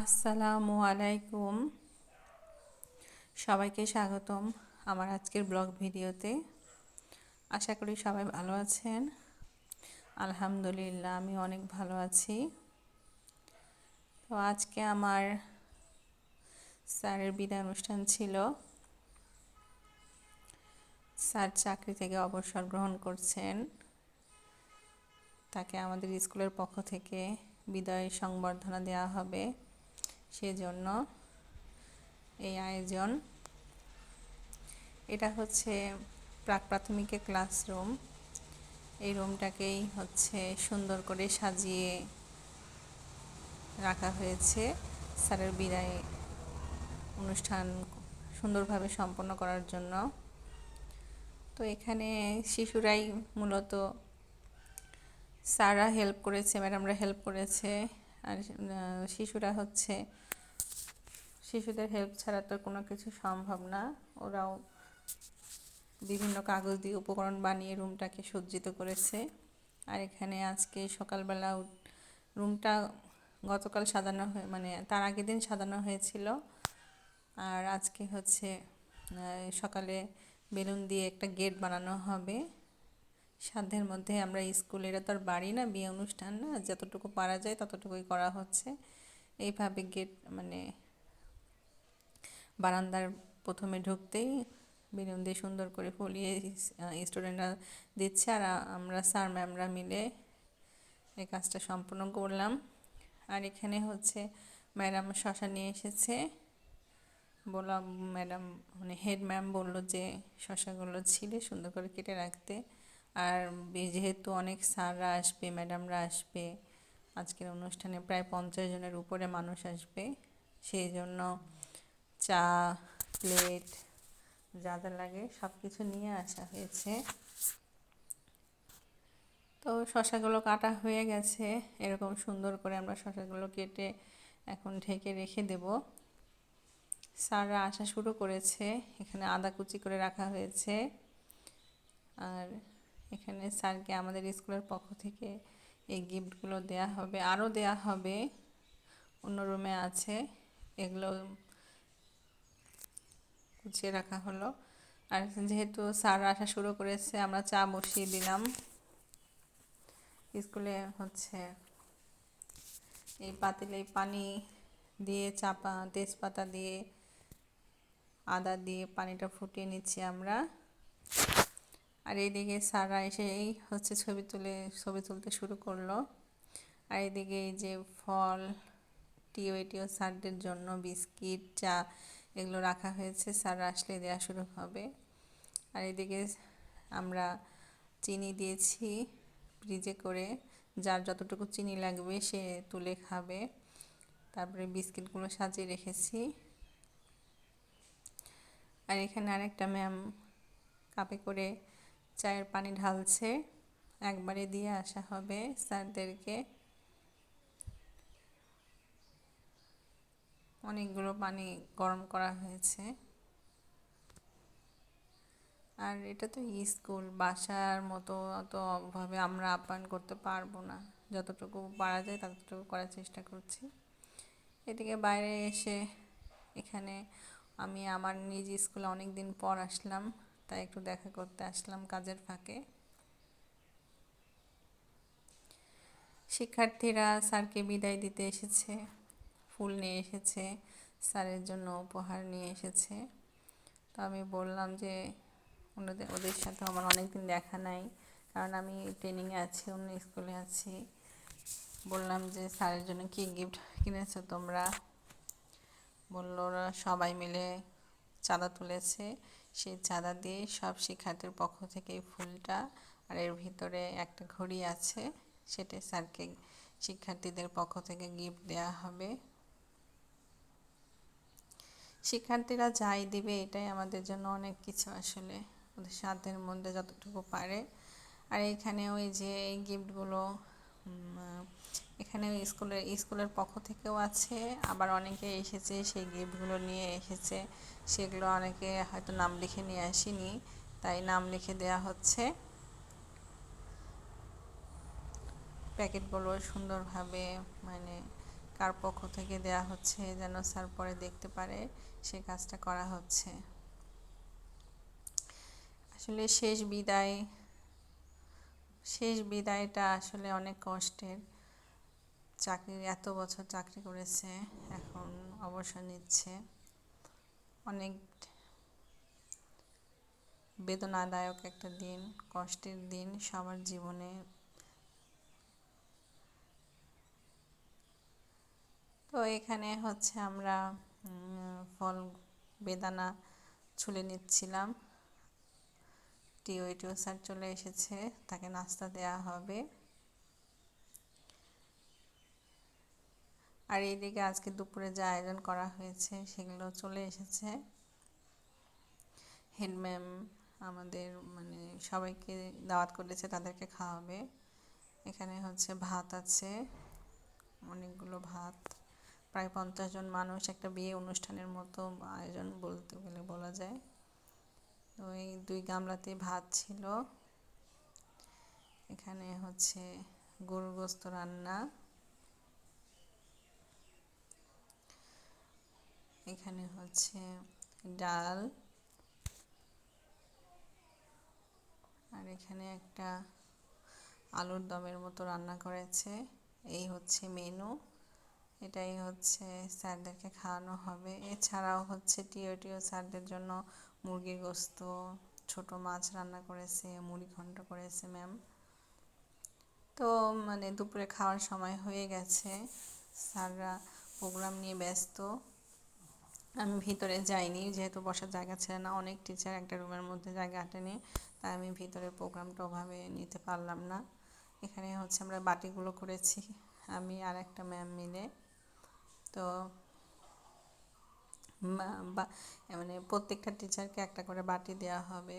আসসালামু আলাইকুম। সবাইকে স্বাগতম আমার আজকের ব্লগ ভিডিওতে। আশা করি সবাই ভালো আছেন। আলহামদুলিল্লাহ, আমি অনেক ভালো আছি। তো আজকে আমার স্যারের বিদায় অনুষ্ঠান ছিল। স্যার চাকরি থেকে অবসর গ্রহণ করছেন। তাকে আমাদের স্কুলের পক্ষ থেকে বিদায় সংবর্ধনা দেওয়া হবে। সেজন্য এই আয়োজন। এটা হচ্ছে প্রাক প্রাথমিকের ক্লাসরুম এই রুমটাকেই হচ্ছে সুন্দর করে সাজিয়ে রাখা হয়েছে। স্যারের বিদায় অনুষ্ঠান সুন্দরভাবে সম্পন্ন করার জন্য। তো এখানে শিশুরাই মূলত স্যাররা হেল্প করেছে, ম্যাডামরা হেল্প করেছে। আর শিশুরা হচ্ছে, শিশুদের হেল্প ছাড়া তো কোনো কিছু সম্ভব না। ওরাও বিভিন্ন কাগজ দিয়ে উপকরণ বানিয়ে রুমটাকে সজ্জিত করেছে। আর এখানে আজকে সকালবেলা রুমটা গতকাল সাজানো হয়ে মানে তার আগের দিন সাজানো হয়েছিল। আর আজকে হচ্ছে সকালে বেলুন দিয়ে একটা গেট বানানো হবে। সাধ্যের মধ্যে আমরা স্কুল তো আর বাড়ি না, বিয়ে অনুষ্ঠান না, যতটুকু পারা যায় ততটুকুই করা হচ্ছে। এইভাবে গেট মানে বারান্দার প্রথমে ঢুকতেই বেলুন দিয়ে সুন্দর করে ফলিয়ে স্টুডেন্টরা দিচ্ছে। আর আমরা স্যার ম্যামরা মিলে এই কাজটা সম্পূর্ণ করলাম। আর এখানে হচ্ছে ম্যাডাম শশা নিয়ে এসেছে। বললাম ম্যাডাম মানে হেড ম্যাম বলল যে শশাগুলো ছিলে সুন্দর করে কেটে রাখতে। আর যেহেতু অনেক স্যাররা আসবে, ম্যাডামরা আসবে, আজকের অনুষ্ঠানে প্রায় পঞ্চাশ জনের উপরে মানুষ আসবে, সেই জন্য চা, প্লেট, যা যা লাগে সব কিছু নিয়ে আসা হয়েছে। তো শশাগুলো কাটা হয়ে গেছে, এরকম সুন্দর করে আমরা শশাগুলো কেটে এখন ঢেকে রেখে দেব। স্যাররা আসা শুরু করেছে, এখানে আদা কুচি করে রাখা হয়েছে, আর এখানে স্যারকে আমাদের স্কুলের পক্ষ থেকে এই গিফটগুলো দেয়া হবে, আরও দেয়া হবে। অন্য রুমে আছে, এগুলো গুছিয়ে রাখা হলো। আর যেহেতু স্যার আসা শুরু করেছে, আমরা চা বসিয়ে দিলাম। স্কুলে হচ্ছে এই পাতিলে পানি দিয়ে, চাপা তেজপাতা দিয়ে, আদা দিয়ে পানিটা ফুটিয়ে নিচ্ছি আমরা। আর এইদিকে স্যাররা এসে এই হচ্ছে ছবি তুলে, ছবি তুলতে শুরু করল। আর এদিকে এই যে ফল, টিও এটিও স্যারদের জন্য বিস্কিট, চা এগুলো রাখা হয়েছে। স্যার আসলে দেওয়া শুরু হবে। আর এদিকে আমরা চিনি দিয়েছি ফ্রিজে করে। যার যতটুকু চিনি লাগবে সে তুলে খাবে। তারপরে বিস্কিটগুলো সাজিয়ে রেখেছি। আর এখানে আরেকটা ম্যাম কাপে করে চায়ের পানি ঢালছে। একবারে দিয়ে আসা হবে স্যারদেরকে। অনেকগুলো পানি গরম করা হয়েছে। আর এটা তো স্কুল, বাসার মতো অত ভাবে আমরা আপ্যায়ন করতে পারব না। যতটুকু পারা যায় ততটুকু করার চেষ্টা করছি। এদিকে বাইরে এসে এখানে আমি আমার নিজ স্কুলে অনেক দিন পর আসলাম। তাই একটু দেখা করতে আসলাম কাজের ফাঁকে। শিক্ষার্থীরা স্যারকে বিদায় দিতে এসেছে, ফুল নিয়ে এসেছে, স্যারের জন্য উপহার নিয়ে এসেছে। তো আমি বললাম যে, ওনাদের, ওদের সাথে আমার অনেক দিন দেখা নাই, কারণ আমি ট্রেনিংয়ে আছি, অন্য স্কুলে আছি। বললাম যে, স্যারের জন্য কী গিফট কিনেছো তোমরা? বলল ওরা সবাই মিলে চাঁদা তুলেছে। সেই চাঁদা দিয়ে সব শিক্ষার্থীর পক্ষ থেকে ফুলটা আর এর ভিতরে একটা ঘড়ি আছে, সেটা স্যারকে শিক্ষার্থীদের পক্ষ থেকে গিফট দেওয়া হবে। শিক্ষার্থীরা যাই দিবে, এটাই আমাদের জন্য অনেক কিছু আসলে, ওদের সাধ্যের মধ্যে যতটুকু পারে। আর এখানে ওই যে এই গিফটগুলো এখানে স্কুলের স্কুলের পক্ষ থেকেও আছে। আবার অনেকে এসেছে, সেই গিফটগুলো নিয়ে এসেছে। সেগুলো অনেকে হয়তো নাম লিখে নিয়ে আসেনি, তাই নাম লিখে দেয়া হচ্ছে। প্যাকেটগুলো সুন্দরভাবে মানে কার পক্ষ থেকে দেয়া হচ্ছে যেন স্যার পরে দেখতে পারে, সে কাজটা করা হচ্ছে। আসলে শেষ বিদায়। শেষ বিদায়টা আসলে অনেক কষ্টের। চাকরি, এত বছর চাকরি করেছে, এখন অবসর নিচ্ছে। অনেক বেদনাদায়ক একটা দিন, কষ্টের দিন সবার জীবনে। তো এখানে হচ্ছে আমরা ফল, বেদানা ছুলে নিচ্ছিলাম। টিও টিও স্যার চলে এসেছে, তাকে নাস্তা দেয়া হবে। আর এইদিকে আজকে দুপুরে যা আয়োজন করা হয়েছে সেগুলো চলে এসেছে। হেড ম্যাম আমাদের মানে সবাইকে দাওয়াত করেছে, তাদেরকে খাওয়াবে। এখানে হচ্ছে ভাত আছে, অনেকগুলো ভাত। প্রায় পঞ্চাশ জন মানুষ একটা বিয়ে অনুষ্ঠানের মতো আয়োজন বলতে গেলে বলা যায়। ওই দুই গামলাতে ভাত ছিল। এখানে হচ্ছে গরু গোস্ত রান্না। এখানে হচ্ছে ডাল। আর এখানে একটা আলুর দমের মতো রান্না করেছে। এই হচ্ছে মেনু। এটাই হচ্ছে স্যারদেরকে খাওয়ানো হবে। এছাড়াও হচ্ছে টিও টিও স্যারদের জন্য মুরগির গোস্ত, ছোট মাছ রান্না করেছে, মুড়ি ঘন্ট করেছে ম্যাম তো মানে দুপুরে খাওয়ার সময় হয়ে গেছে। স্যাররা প্রোগ্রাম নিয়ে ব্যস্ত। আমি ভিতরে যাইনি, যেহেতু বসার জায়গা ছিল না, অনেক টিচার একটা রুমের মধ্যে জায়গা আটেনি, তাই আমি ভিতরে প্রোগ্রামটা ওভাবে নিতে পারলাম না। এখানে হচ্ছে আমরা বাটিগুলো করেছি, আমি আর একটা ম্যাম মিলে। তো মানে প্রত্যেকটা টিচারকে একটা করে বাটি দেওয়া হবে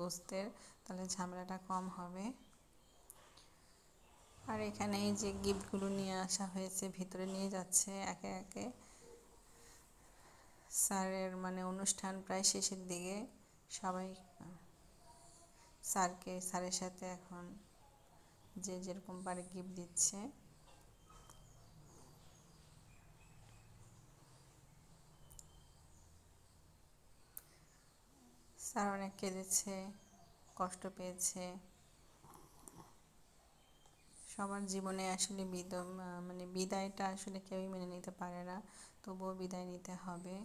গোস্তের, তাহলে ঝামেলাটা কম হবে। আর এখানে এই যে গিফটগুলো নিয়ে আসা হয়েছে, ভিতরে নিয়ে যাচ্ছে একে একে। স্যারের মানে অনুষ্ঠান প্রায় শেষের দিকে, সবাই, স্যারকে, স্যারের সাথে এখন যে যেরকম পারে গিফট দিচ্ছে। স্যার অনেক কেঁদেছে, কষ্ট পেয়েছে। সবার জীবনে আসলে বিদ মানে বিদায়টা আসলে কেউই মেনে নিতে পারে না, তবুও বিদায় নিতে হবে।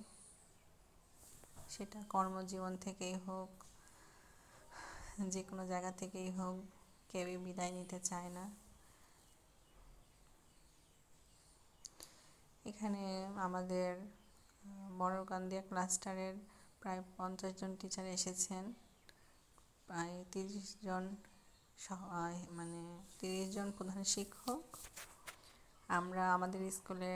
সেটা কর্মজীবন থেকেই হোক যে কোনো জায়গা থেকেই হোক, কেউই বিদায় নিতে চায় না। এখানে আমাদের বড়কান্দিয়া ক্লাস্টারের প্রায় পঞ্চাশ জন টিচার এসেছেন। প্রায় তিরিশ জন মানে তিরিশ জন প্রধান শিক্ষক। আমরা আমাদের স্কুলে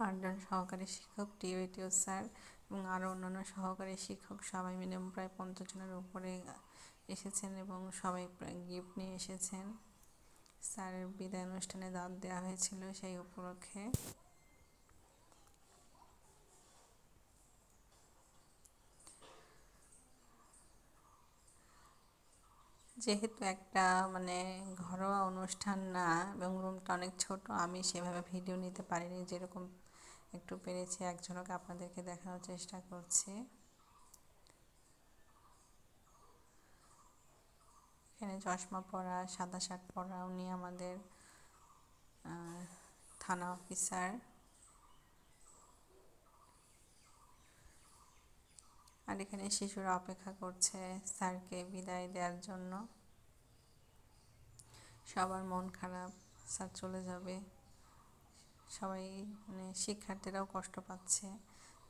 আটজন সহকারী শিক্ষক টিও স্যার এবং আরও অন্যান্য সহকারী শিক্ষক সবাই মিলে প্রায় পঞ্চাশ জনের উপরে এসেছেন এবং সবাই প্রায় গিফট নিয়ে এসেছেন। স্যারের বিদায় অনুষ্ঠানে দাঁত দেওয়া হয়েছিল সেই উপলক্ষে। যেহেতু একটা মানে ঘরোয়া অনুষ্ঠান না এবং রুমটা অনেক ছোট, আমি সেভাবে ভিডিও নিতে পারিনি। যেরকম একটু পেরেছি এক ঝলক আপনাদেরকে দেখানোর চেষ্টা করছি। এখানে চশমা পরা, সাদা শার্ট পরা, উনি আমাদের থানা অফিসার আর এখানে শিশুরা অপেক্ষা করছে স্যারকে বিদায় দেওয়ার জন্য। সবার মন খারাপ, স্যার চলে যাবে। সবাই মানে শিক্ষার্থীরাও কষ্ট পাচ্ছে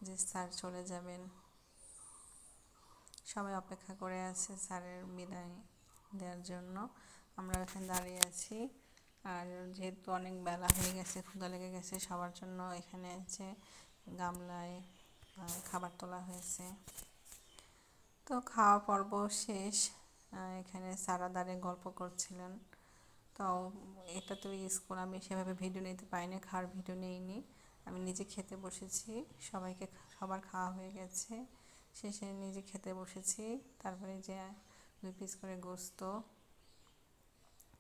যে স্যার চলে যাবেন। সবাই অপেক্ষা করে আছে স্যারের বিদায় দেওয়ার জন্য। আমরা এখানে দাঁড়িয়ে আছি। আর যেহেতু অনেক বেলা হয়ে গেছে ক্ষুদা লেগে গেছে, সবার জন্য এখানে আছে গামলায় খাবার তোলা হয়েছে। তো খাওয়া পর্ব শেষ। এখানে সারা দাঁড়িয়ে গল্প করছিলেন। তো এটা তো স্কুল, আমি সেভাবে ভিডিও নিতে পারিনি, খাওয়ার ভিডিও নিইনি। আমি নিজে খেতে বসেছি, সবাইকে সবার খাওয়া হয়ে গেছে। শেষে নিজে খেতে বসেছি, তারপরে যে দুই পিস করে গোস্ত,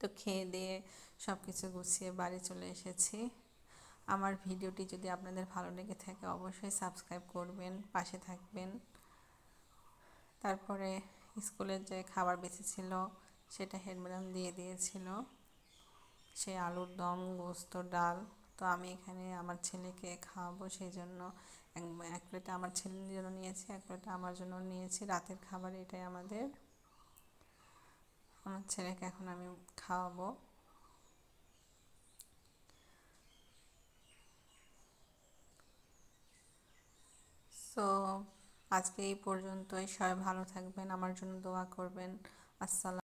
তো খেয়ে দিয়ে সব কিছু গুছিয়ে বাড়ি চলে এসেছি। আমার ভিডিওটি যদি আপনাদের ভালো লেগে থাকে, অবশ্যই সাবস্ক্রাইব করবেন, পাশে থাকবেন। তারপরে স্কুলের যে খাবার বেঁচে ছিল সেটা হেড ম্যাডাম দিয়ে দিয়েছিল। সে আলুর দম, গোস্ত, ডাল, তো আমি এখানে আমার ছেলেকে খাওয়াবো সেই জন্য এক প্লেটে আমার ছেলের জন্য নিয়েছি, এক প্লেটে আমার জন্য নিয়েছি। রাতের খাবার এটাই আমাদের। আমার ছেলেকে এখন আমি খাওয়াবো। সো আজকে এই পর্যন্তই। সবাই ভালো থাকবেন আমার জন্য দোয়া করবেন। আসসালাম।